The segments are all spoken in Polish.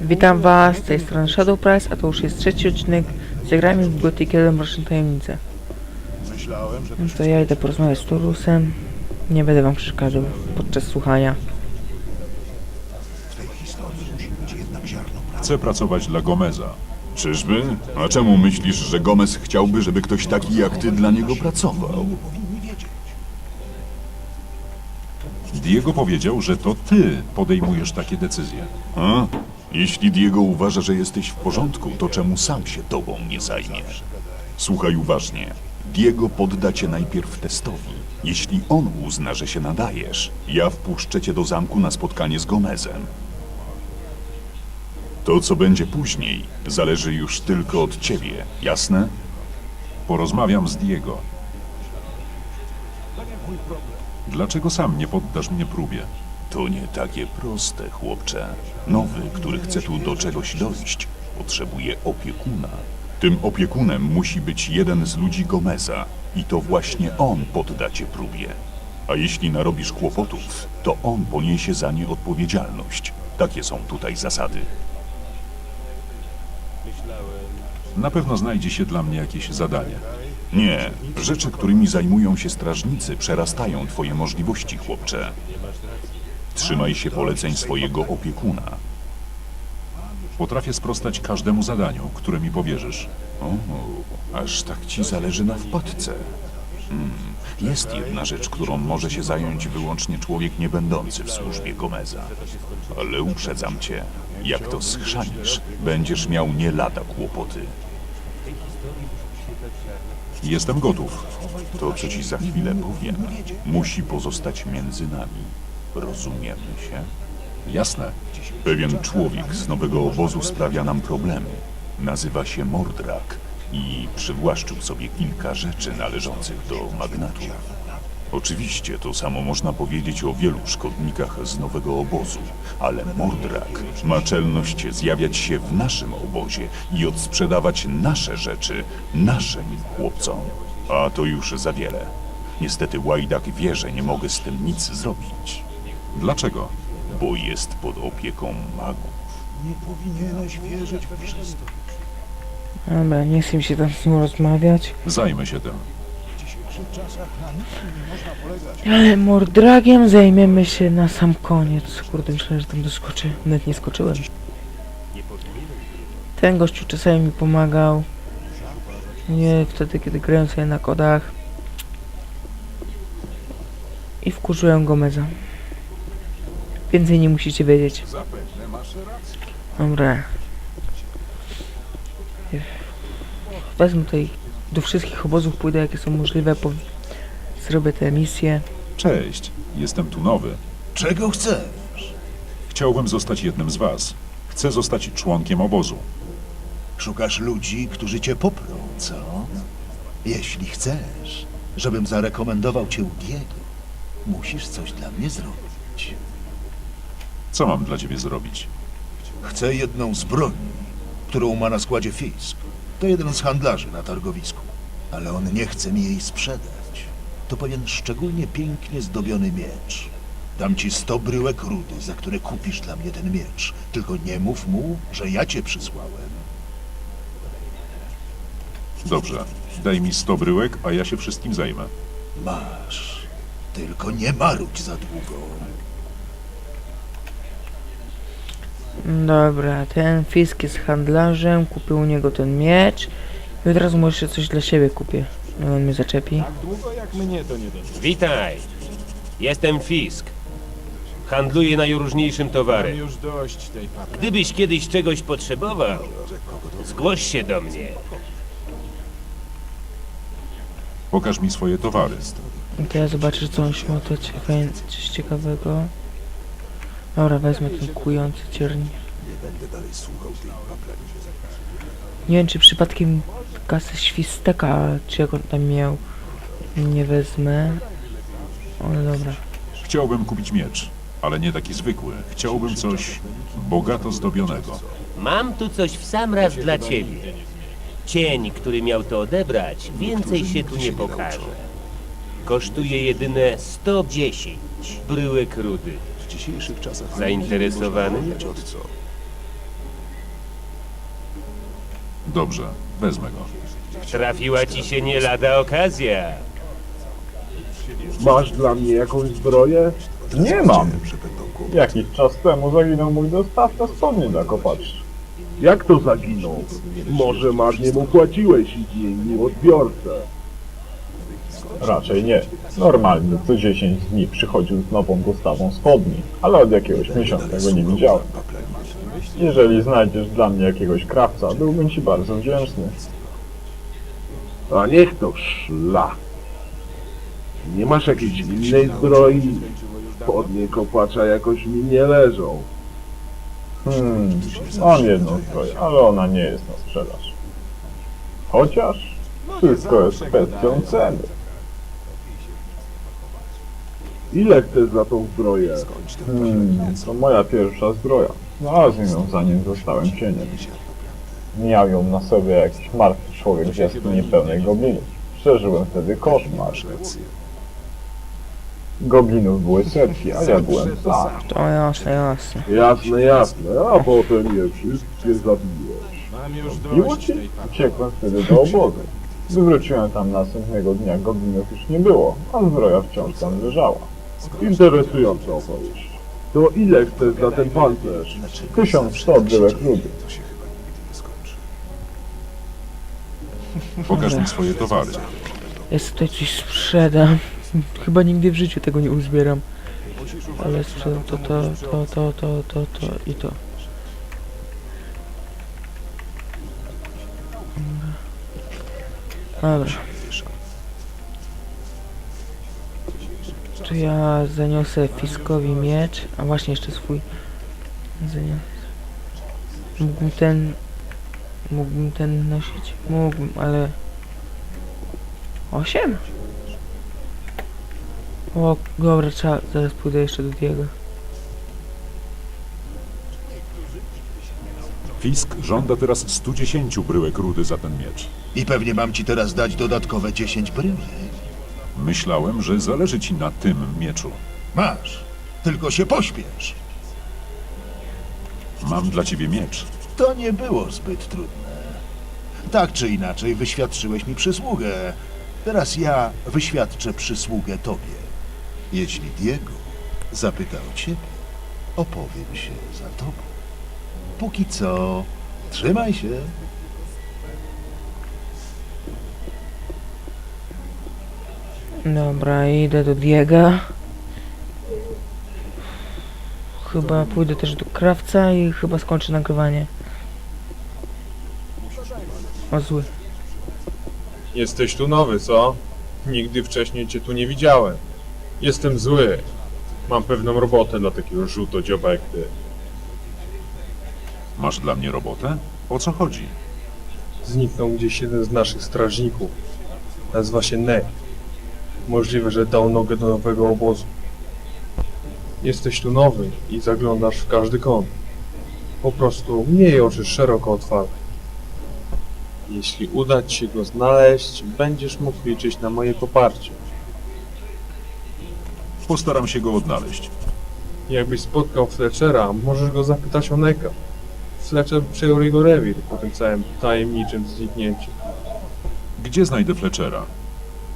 Witam was, z tej strony Shadow Price, a to już jest trzeci odcinek Zagrajmy w Gothic 1 Mroczne Tajemnice. Myślałem, że No to ja idę porozmawiać z Torusem. Nie będę wam przeszkadzał podczas słuchania. w tej historii musi być jednak ziarno prawdy. Chcę pracować dla Gomeza. Czyżby? A czemu myślisz, że Gomez chciałby, żeby ktoś taki jak ty dla niego pracował? Powinni wiedzieć. Diego powiedział, że to ty podejmujesz takie decyzje. A? Jeśli Diego uważa, że jesteś w porządku, to czemu sam się tobą nie zajmie? Słuchaj uważnie. Diego podda cię najpierw testowi. Jeśli on uzna, że się nadajesz, ja wpuszczę cię do zamku na spotkanie z Gomezem. To, co będzie później, zależy już tylko od ciebie, jasne? Porozmawiam z Diego. Dlaczego sam nie poddasz mnie próbie? To nie takie proste, chłopcze. Nowy, który chce tu do czegoś dojść, potrzebuje opiekuna. Tym opiekunem musi być jeden z ludzi Gomeza i to właśnie on podda cię próbie. A jeśli narobisz kłopotów, to on poniesie za nie odpowiedzialność. Takie są tutaj zasady. Na pewno znajdzie się dla mnie jakieś zadanie. Nie, rzeczy, którymi zajmują się strażnicy, przerastają twoje możliwości, chłopcze. Trzymaj się poleceń swojego opiekuna. Potrafię sprostać każdemu zadaniu, które mi powierzysz. O, aż tak ci zależy na wpadce. Hmm. Jest jedna rzecz, którą może się zająć wyłącznie człowiek niebędący w służbie Gomeza. Ale uprzedzam cię, jak to schrzanisz, będziesz miał nie lada kłopoty. Jestem gotów. To, co ci za chwilę powiem, musi pozostać między nami. Rozumiemy się? Jasne. Pewien człowiek z nowego obozu sprawia nam problemy. Nazywa się Mordrak i przywłaszczył sobie kilka rzeczy należących do magnatów. Oczywiście to samo można powiedzieć o wielu szkodnikach z nowego obozu, ale Mordrak ma czelność zjawiać się w naszym obozie i odsprzedawać nasze rzeczy naszym chłopcom. A to już za wiele. Niestety Łajdak wie, że nie mogę z tym nic zrobić, Dlaczego? bo jest pod opieką magów. Nie powinieneś wierzyć we wszystko. Dobra, nie chcę mi się tam z nim rozmawiać. Zajmę się tym. W dzisiejszych czasach na nikim nie można polegać. Ale Mordragiem zajmiemy się na sam koniec. Kurde, myślałem, że tam doskoczy. Nawet nie skoczyłem. Ten gościu czasami mi pomagał. Nie wtedy, kiedy grałem sobie na kodach. I wkurzyłem Gomeza. Więcej nie musicie wiedzieć. Zapewne masz rację. Dobra. Wezmę tutaj do wszystkich obozów, pójdę jakie są możliwe, po... zrobię te misje. Cześć. Jestem tu nowy. Czego chcesz? Chciałbym zostać jednym z was. Chcę zostać członkiem obozu. Szukasz ludzi, którzy cię poprą, co? Jeśli chcesz, żebym zarekomendował cię u Diego, musisz coś dla mnie zrobić. Co mam dla ciebie zrobić? Chcę jedną z broni, którą ma na składzie Fisk. To jeden z handlarzy na targowisku, ale on nie chce mi jej sprzedać. To pewien szczególnie pięknie zdobiony miecz. Dam ci sto bryłek rudy, za które kupisz dla mnie ten miecz. Tylko nie mów mu, że ja cię przysłałem. Dobrze. Daj mi 100 bryłek, a ja się wszystkim zajmę. Masz. Tylko nie marudź za długo. Dobra, ten Fisk jest handlarzem, kupię u niego ten miecz. I od razu może jeszcze coś dla siebie kupię. No, on mnie zaczepi. Witaj! Jestem Fisk. Handluję najróżniejszym towarem. Już dość tej papy. Gdybyś kiedyś czegoś potrzebował, zgłoś się do mnie. Pokaż mi swoje towary. I to ja zobaczę, co on się ma to ciekawe, coś ciekawego. Dobra, wezmę ten kujący cierń. Nie wiem, czy przypadkiem kasę świsteka, czy jak on tam miał, nie wezmę. Ale dobra. Chciałbym kupić miecz, ale nie taki zwykły. Chciałbym coś bogato zdobionego. Mam tu coś w sam raz dla ciebie. Cień, który miał to odebrać, więcej się tu nie pokaże. Kosztuje jedyne 110 bryłek rudy dzisiejszych czasach... Zainteresowany? Dobrze, wezmę go. Trafiła ci się nie lada okazja. Masz dla mnie jakąś zbroję? Nie mam. Jakiś czas temu zaginął mój dostawca spodni dla. Jak to zaginął? Może marnie mu płaciłeś i dzień odbiorcę. Raczej nie. Normalnie co 10 dni przychodził z nową dostawą spodni, ale od jakiegoś miesiąca go nie widziałem. Jeżeli znajdziesz dla mnie jakiegoś krawca, byłbym ci bardzo wdzięczny. A niech to szla. Nie masz jakiejś innej zbroi? Spodnie kopacza jakoś mi nie leżą. Hmm, mam jedną zbroję, ale ona nie jest na sprzedaż. Chociaż wszystko jest kwestią ceny. Ile chcesz za tą zbroję? Hmm, to moja pierwsza zbroja. Znalazłem ją zanim zostałem cieniem. Miał ją na sobie jakiś martwy człowiek z jaskini pełnej goblinów. Przeżyłem wtedy koszmar. Goblinów były setki, a ja byłem sam. To jasne, jasne. Jasne, jasne, a potem je wszystkie zabiłeś. Miło ci? Uciekłem wtedy do obozu. Gdy wróciłem tam następnego dnia, goblinów już nie było, a zbroja wciąż tam leżała. Interesująca opowieść. To ile chcesz za ten pancerz? 1100 bryłek rudy. Pokaż mi swoje towary. Jest tutaj coś sprzedam. Chyba nigdy w życiu tego nie uzbieram. Ale sprzedam to, to, to, to, to, to, to i to. Dobra. To ja zaniosę Fiskowi miecz, a właśnie jeszcze swój zaniosę. Mógłbym ten... Mógłbym ten nosić? Mógłbym, ale... Osiem? O, dobra, trzeba, zaraz pójdę jeszcze do Diego. Fisk żąda teraz 110 bryłek rudy za ten miecz. I pewnie mam ci teraz dać dodatkowe 10 bryłek. Myślałem, że zależy ci na tym mieczu. Masz. Tylko się pośpiesz. Mam dla ciebie miecz. To nie było zbyt trudne. Tak czy inaczej, wyświadczyłeś mi przysługę. Teraz ja wyświadczę przysługę tobie. Jeśli Diego zapyta o ciebie, opowiem się za tobą. Póki co, trzymaj się. Dobra, idę do Diego. Chyba pójdę też do krawca i chyba skończę nagrywanie. O zły. Jesteś tu nowy, co? Nigdy wcześniej cię tu nie widziałem. Jestem zły. Mam pewną robotę dla takiego żółtodzioba jak ty. Masz dla mnie robotę? O co chodzi? Zniknął gdzieś jeden z naszych strażników. Nazywa się Nek. Możliwe, że dał nogę do nowego obozu. Jesteś tu nowy i zaglądasz w każdy kąt. Po prostu miej oczy szeroko otwarte. Jeśli uda ci się go znaleźć, będziesz mógł liczyć na moje poparcie. Postaram się go odnaleźć. Jakbyś spotkał Fletchera, możesz go zapytać o Neka. Fletcher przejął jego rewir po tym całym tajemniczym zniknięciu. Gdzie znajdę Fletchera?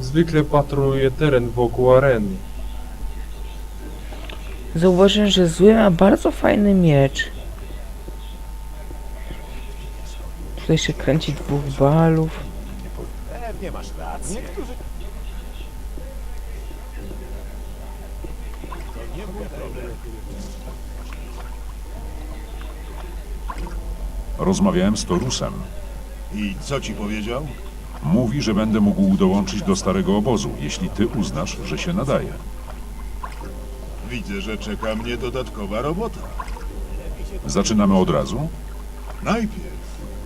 Zwykle patroluje teren wokół areny. Zauważyłem, że zły ma bardzo fajny miecz. Tutaj się kręci dwóch balów. Rozmawiałem z Torusem. I co ci powiedział? Mówi, że będę mógł dołączyć do starego obozu, jeśli ty uznasz, że się nadaje. Widzę, że czeka mnie dodatkowa robota. Zaczynamy od razu? Najpierw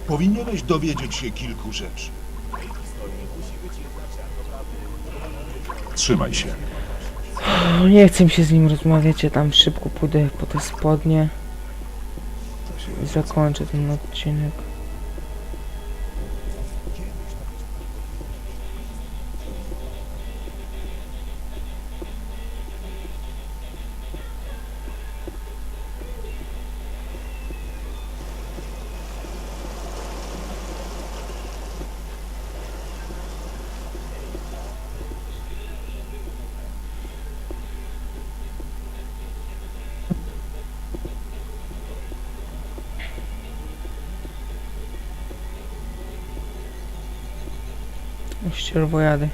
powinieneś dowiedzieć się kilku rzeczy. Trzymaj się. Nie chcę mi się z nim rozmawiać, ja tam szybko pójdę po te spodnie. I zakończę ten odcinek. Ścierwojady.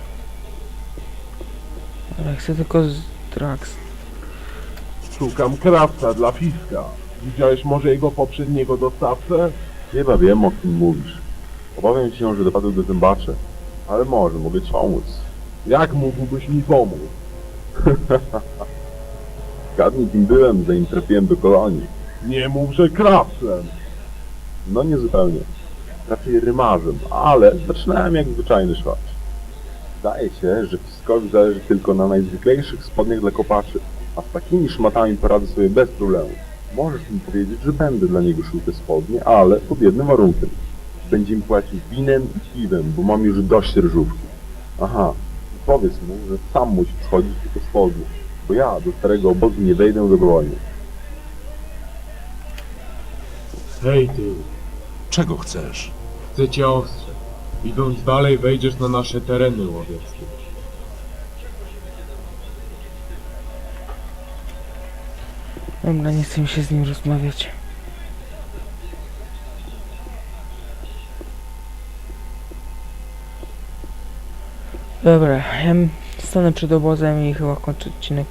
Ale chcę tylko z Drax. Szukam krawca dla Fiska. Widziałeś może jego poprzedniego dostawcę? Chyba wiem, o kim mówisz. Obawiam się, że dopadł do zębacze. Ale może mogę ci pomóc. Jak mógłbyś mi pomóc? Zgadnij, kim byłem, zanim trafiłem do kolonii. Nie mów, że krawcem. No nie zupełnie. Raczej rymarzem, ale zaczynałem jak zwyczajny szwacz. Zdaje się, że Fiskowi zależy tylko na najzwyklejszych spodniach dla kopaczy, a z takimi szmatami poradzę sobie bez problemu. Możesz mi powiedzieć, że będę dla niego szył te spodnie, ale pod jednym warunkiem. Będzie mi płacić winem i piwem, bo mam już dość ryżówki. Aha, powiedz mu, że sam musi po te spodnie, bo ja do starego obozu nie wejdę dobrowolnie. Hej ty, Czego chcesz? chcę cię ostrzec. Idąc dalej wejdziesz na nasze tereny łowieckie. Dobra, nie chcę mi się z nim rozmawiać. Dobra, ja stanę przed obozem i chyba kończę odcinek.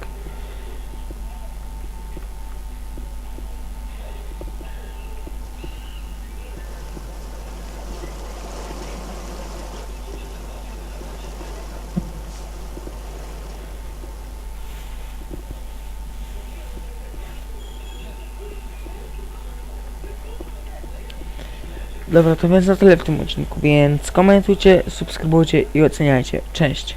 Dobra, to więc na tyle w tym odcinku, więc komentujcie, subskrybujcie i oceniajcie. Cześć!